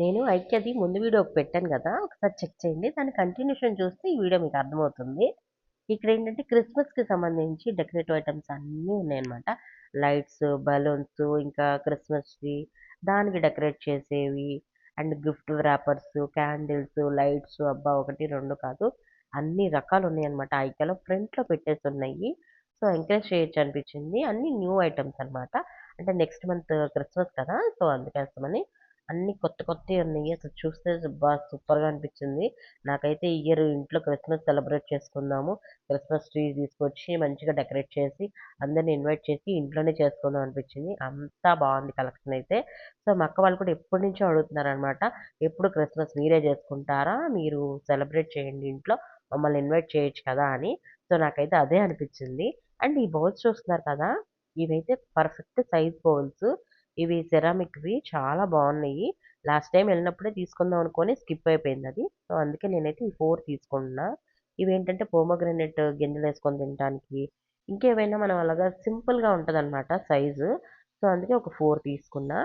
నేను ఐక్యది ముందు వీడియో పెట్టాను కదా ఒకసారి చెక్ చేయండి. దాని కంటిన్యూషన్ చూస్తే ఈ వీడియో మీకు అర్థమవుతుంది. ఇక్కడ ఏంటంటే క్రిస్మస్కి సంబంధించి డెకరేటివ్ ఐటమ్స్ అన్నీ ఉన్నాయన్నమాట. లైట్స్ బలూన్స్ ఇంకా క్రిస్మస్ ట్రీ దానికి డెకరేట్ చేసేవి. And gift wrappers candles lights అబ్బా ఒకటి రెండు కాదు. అన్ని రకాలు ఉన్నాయన్నమాట. ఐక్యలో ఫ్రంట్లో పెట్టేసి ఉన్నాయి. సో ఎంకరేజ్ చేయొచ్చు అనిపించింది. అన్ని న్యూ ఐటమ్స్ అన్నమాట. అంటే నెక్స్ట్ మంత్ క్రిస్మస్ కదా. సో అందుకేస్తామని అన్ని కొత్త కొత్తవి ఉన్నాయి. అసలు చూస్తే బాగా సూపర్గా అనిపించింది. నాకైతే ఈ ఇయర్ ఇంట్లో క్రిస్మస్ సెలబ్రేట్ చేసుకుందాము. క్రిస్మస్ ట్రీ తీసుకొచ్చి మంచిగా డెకరేట్ చేసి అందరిని ఇన్వైట్ చేసి ఇంట్లోనే చేసుకుందాం అనిపించింది. అంతా బాగుంది కలెక్షన్ అయితే. సో మా అక్క వాళ్ళు కూడా ఎప్పటి నుంచో అడుగుతున్నారు అనమాట ఎప్పుడు క్రిస్మస్ మీరే చేసుకుంటారా? మీరు సెలబ్రేట్ చేయండి ఇంట్లో. మమ్మల్ని ఇన్వైట్ చేయొచ్చు కదా అని. సో నాకైతే అదే అనిపించింది. అండ్ ఈ బౌల్స్ చూస్తున్నారు కదా? ఇవైతే పర్ఫెక్ట్ సైజ్ బౌల్స్. ఇవి సెరామిక్వి చాలా బాగున్నాయి. లాస్ట్ టైం వెళ్ళినప్పుడే తీసుకుందాం అనుకొని స్కిప్ అయిపోయింది అది. సో అందుకే నేనైతే ఈ ఫోర్ తీసుకున్నా ఇవేంటంటే పోమగ్రనెట్ గింజలు వేసుకొని తినడానికి ఇంకేమైనా మనం అలాగా సింపుల్గా ఉంటుంది అనమాట సైజు. సో అందుకే ఒక ఫోర్ తీసుకున్నా.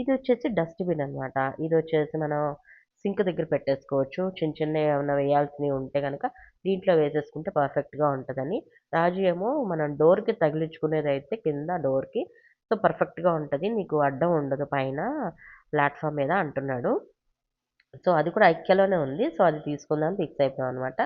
ఇది వచ్చేసి డస్ట్బిన్ అనమాట ఇది వచ్చేసి మనం సింక్ దగ్గర పెట్టేసుకోవచ్చు. చిన్న చిన్న ఏమైనా వేయాల్సినవి ఉంటే కనుక దీంట్లో వేసేసుకుంటే పర్ఫెక్ట్గా ఉంటుందని. రాజు ఏమో మనం డోర్కి తగిలించుకునేది అయితే కింద డోర్కి సో పర్ఫెక్ట్గా ఉంటుంది. నీకు అడ్డం ఉండదు పైన ప్లాట్ఫామ్ మీద అంటున్నాడు. సో అది కూడా ఐక్యలోనే ఉంది. సో అది తీసుకుందాం ఫిక్స్ అయిపోయాం అనమాట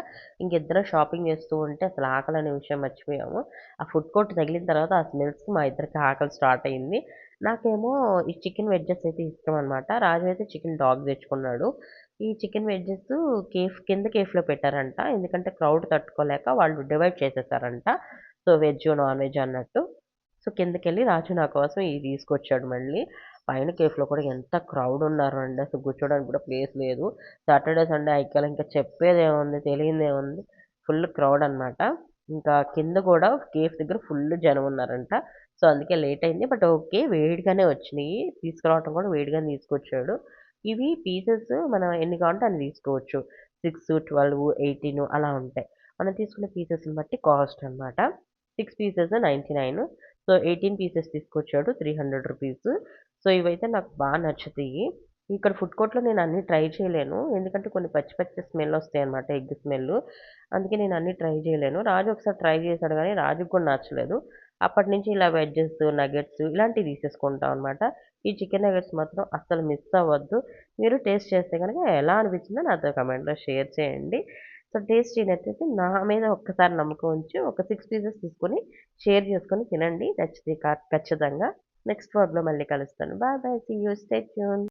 ఇంకిద్దరం షాపింగ్ చేస్తూ ఉంటే అసలు ఆకలి అనే విషయం మర్చిపోయాము. ఆ ఫుడ్ కోర్ట్ తగిలిన తర్వాత ఆ స్మెల్స్కి మా ఇద్దరికి ఆకలి స్టార్ట్ అయింది. నాకేమో ఈ చికెన్ వెజ్జెస్ అయితే ఇష్టం అనమాట రాజు అయితే చికెన్ డాగ్ తెచ్చుకున్నాడు. ఈ చికెన్ వెజ్జెస్ కేఫ్ కింద కేఫ్లో పెట్టారంట. ఎందుకంటే క్రౌడ్ తట్టుకోలేక వాళ్ళు డివైడ్ చేసేసారంట. సో వెజ్ నాన్ వెజ్ అన్నట్టు. సో కిందకెళ్ళి రాజు నా కోసం ఇది తీసుకొచ్చాడు మళ్ళీ. పైన కేఫ్లో కూడా ఎంత క్రౌడ్ ఉన్నారు అండి. అసలు కూర్చోడానికి కూడా ప్లేస్ లేదు. సాటర్డే సండే ఐక్యాలు ఇంకా చెప్పేదేముంది తెలియదేముంది. ఫుల్ క్రౌడ్ అనమాట ఇంకా కింద కూడా కేఫ్ దగ్గర ఫుల్ జనం ఉన్నారంట. సో అందుకే లేట్ అయింది. బట్ ఓకే వేడిగానే వచ్చినాయి. తీసుకురావటం కూడా వేడిగానే తీసుకొచ్చాడు. ఇవి పీసెస్ మనం ఎన్ని కావాలంటే అన్ని తీసుకోవచ్చు. సిక్స్ ట్వెల్వ్ ఎయిటీన్ అలా ఉంటాయి. మనం తీసుకున్న పీసెస్ని బట్టి కాస్ట్ అనమాట six pieces ninety nine. So eighteen pieces తీసుకొచ్చాడు త్రీ హండ్రెడ్ రూపీస్. సో ఇవైతే నాకు బాగా నచ్చుతాయి. ఇక్కడ ఫుడ్ కోర్ట్లో నేను అన్నీ ట్రై చేయలేను. ఎందుకంటే కొన్ని పచ్చి పచ్చి స్మెల్ వస్తాయి అనమాట ఎగ్ స్మెల్. అందుకే నేను అన్నీ ట్రై చేయలేను. రాజు ఒకసారి ట్రై చేశాడు కానీ రాజుకు కూడా నచ్చలేదు. అప్పటి నుంచి ఇలా వెజ్జెస్ నగెట్స్ ఇలాంటివి తీసేసుకుంటాం అనమాట ఈ చికెన్ నగెట్స్ మాత్రం అస్సలు మిస్ అవ్వద్దు. మీరు టేస్ట్ చేస్తే కనుక ఎలా అనిపించిందో నాతో కమెంట్లో షేర్ చేయండి. సో టేస్ట్ అయినట్టయితే నా మీద ఒక్కసారి నమ్మకం ఉంచి ఒక సిక్స్ పీసెస్ తీసుకొని షేర్ చేసుకొని తినండి. నచ్చితే ఖచ్చితంగా. నెక్స్ట్ వ్లాగ్లో మళ్ళీ కలుస్తాను. Bye bye see you stay tune